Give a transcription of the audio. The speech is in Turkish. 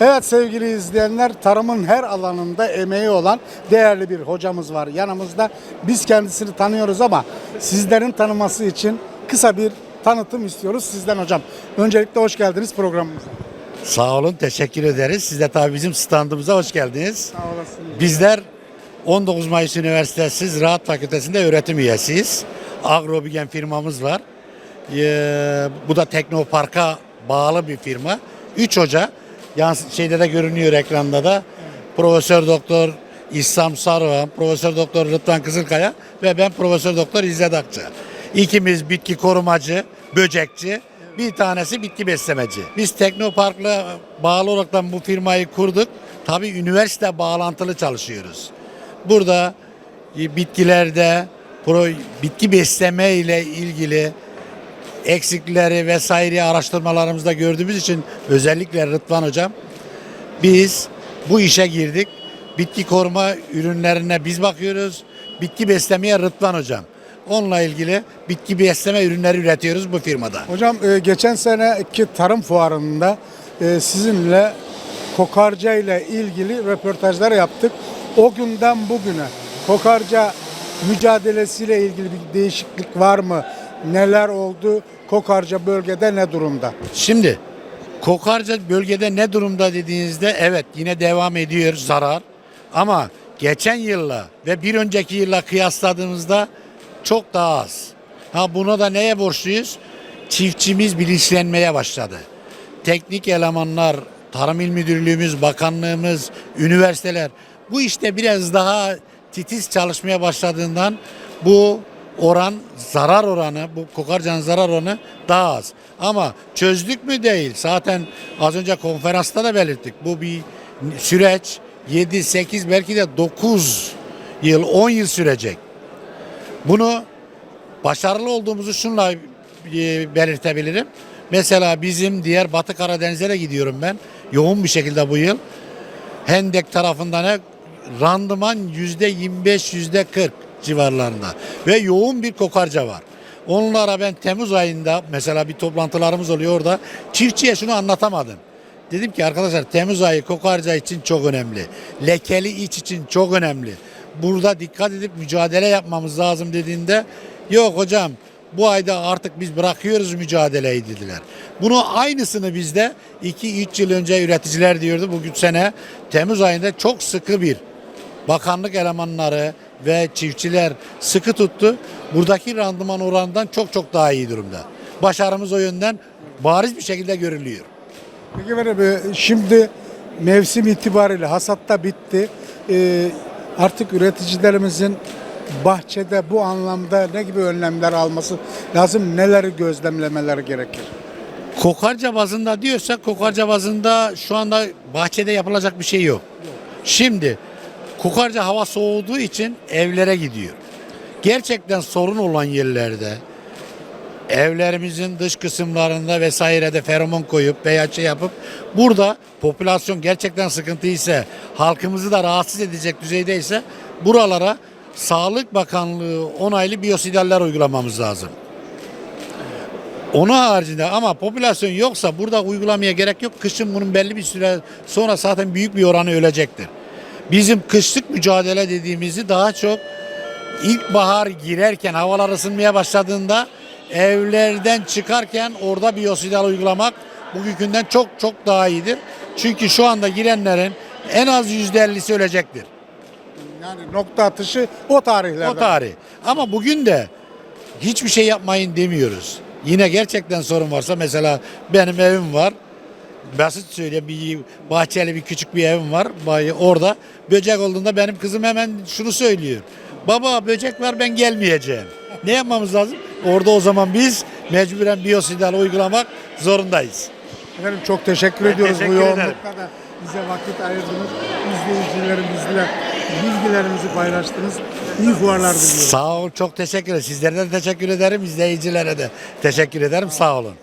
Evet sevgili izleyenler tarımın her alanında emeği olan değerli bir hocamız var yanımızda. Biz kendisini tanıyoruz ama sizlerin tanıması için kısa bir tanıtım istiyoruz sizden hocam. Öncelikle hoş geldiniz programımıza. Sağ olun, teşekkür ederiz. Siz de tabii bizim standımıza hoş geldiniz. Sağ olasınız. Bizler 19 Mayıs Üniversitesi Ziraat Fakültesi'nde öğretim üyesiyiz. Agrobigen firmamız var. Ee, bu da Teknopark'a bağlı bir firma. 3 hoca, yans şeyde de görünüyor ekranda da. Profesör Doktor İhsan Saruhan, Profesör Doktor Rıdvan Kızılkaya ve ben Profesör Doktor İzzet Akça. İkimiz bitki korumacı, böcekçi, bir tanesi bitki beslemeci. Biz Teknopark'la bağlı olarak bu firmayı kurduk. Tabii üniversite bağlantılı çalışıyoruz. Burada e, bitkilerde bitki besleme ile ilgili eksikleri vesaire araştırmalarımızda gördüğümüz için özellikle Rıdvan Hocam biz bu işe girdik. Bitki koruma ürünlerine biz bakıyoruz. Bitki beslemeye Rıdvan Hocam. Onunla ilgili bitki besleme ürünleri üretiyoruz bu firmada. Hocam e, geçen seneki tarım fuarında e, sizinle kokarca ile ilgili röportajlar yaptık. O günden bugüne kokarca mücadelesiyle ilgili bir değişiklik var mı? Neler oldu? Kokarca bölgede ne durumda? Şimdi kokarca bölgede ne durumda dediğinizde evet yine devam ediyor zarar. Ama geçen yılla ve bir önceki yılla kıyasladığımızda çok daha az. Ha buna da neye borçluyuz? Çiftçimiz bilinçlenmeye başladı. Teknik elemanlar, Tarım İl Müdürlüğümüz, bakanlığımız, üniversiteler bu işte biraz daha titiz çalışmaya başladığından bu oran zarar oranı bu kokarcanın zarar oranı daha az. Ama çözdük mü değil. Zaten az önce konferansta da belirttik. Bu bir süreç 7 8 belki de 9 yıl 10 yıl sürecek. Bunu başarılı olduğumuzu şunla e, belirtebilirim. Mesela bizim diğer Batı Karadeniz'e de gidiyorum ben. Yoğun bir şekilde bu yıl. Hendek tarafından randıman yüzde 25 yüzde 40 civarlarında ve yoğun bir kokarca var. Onlara ben Temmuz ayında mesela bir toplantılarımız oluyor orada çiftçiye şunu anlatamadım. Dedim ki arkadaşlar Temmuz ayı kokarca için çok önemli. Lekeli iç için çok önemli. Burada dikkat edip mücadele yapmamız lazım dediğinde yok hocam bu ayda artık biz bırakıyoruz mücadeleyi dediler. Bunu aynısını bizde 2-3 yıl önce üreticiler diyordu. Bugün sene Temmuz ayında çok sıkı bir bakanlık elemanları ve çiftçiler sıkı tuttu. Buradaki randıman oranından çok çok daha iyi durumda. Başarımız o yönden bariz bir şekilde görülüyor. Peki böyle şimdi mevsim itibariyle hasatta bitti. Ee, artık üreticilerimizin bahçede bu anlamda ne gibi önlemler alması lazım? Neleri gözlemlemeleri gerekir? Kokarca bazında diyorsak kokarca bazında şu anda bahçede yapılacak bir şey yok. Şimdi kokarca hava soğuduğu için evlere gidiyor. Gerçekten sorun olan yerlerde evlerimizin dış kısımlarında vesairede feromon koyup veya şey yapıp burada popülasyon gerçekten sıkıntı ise halkımızı da rahatsız edecek düzeydeyse buralara Sağlık Bakanlığı onaylı biyosidaller uygulamamız lazım. Onun haricinde ama popülasyon yoksa burada uygulamaya gerek yok. Kışın bunun belli bir süre sonra zaten büyük bir oranı ölecektir. Bizim kışlık mücadele dediğimizi daha çok ilkbahar girerken havalar ısınmaya başladığında evlerden çıkarken orada biyosidal uygulamak bugünkünden çok çok daha iyidir. Çünkü şu anda girenlerin en az %50'si ölecektir. Yani nokta atışı o tarihlerde. O tarih. Ama bugün de hiçbir şey yapmayın demiyoruz. Yine gerçekten sorun varsa mesela benim evim var. Basit söyleyeyim bir bahçeli bir küçük bir evim var. Orada böcek olduğunda benim kızım hemen şunu söylüyor. Baba böcek var ben gelmeyeceğim. Ne yapmamız lazım? Orada o zaman biz mecburen biyosidal uygulamak zorundayız. Efendim çok teşekkür Ben ediyoruz teşekkür bu yoğunlukta da bize vakit ayırdınız. İzleyicilerimizle bilgilerimizi paylaştınız. İyi fuarlar diliyorum. Sağ ol çok teşekkür ederim. Sizlere de teşekkür ederim. izleyicilere de teşekkür ederim. Sağ olun.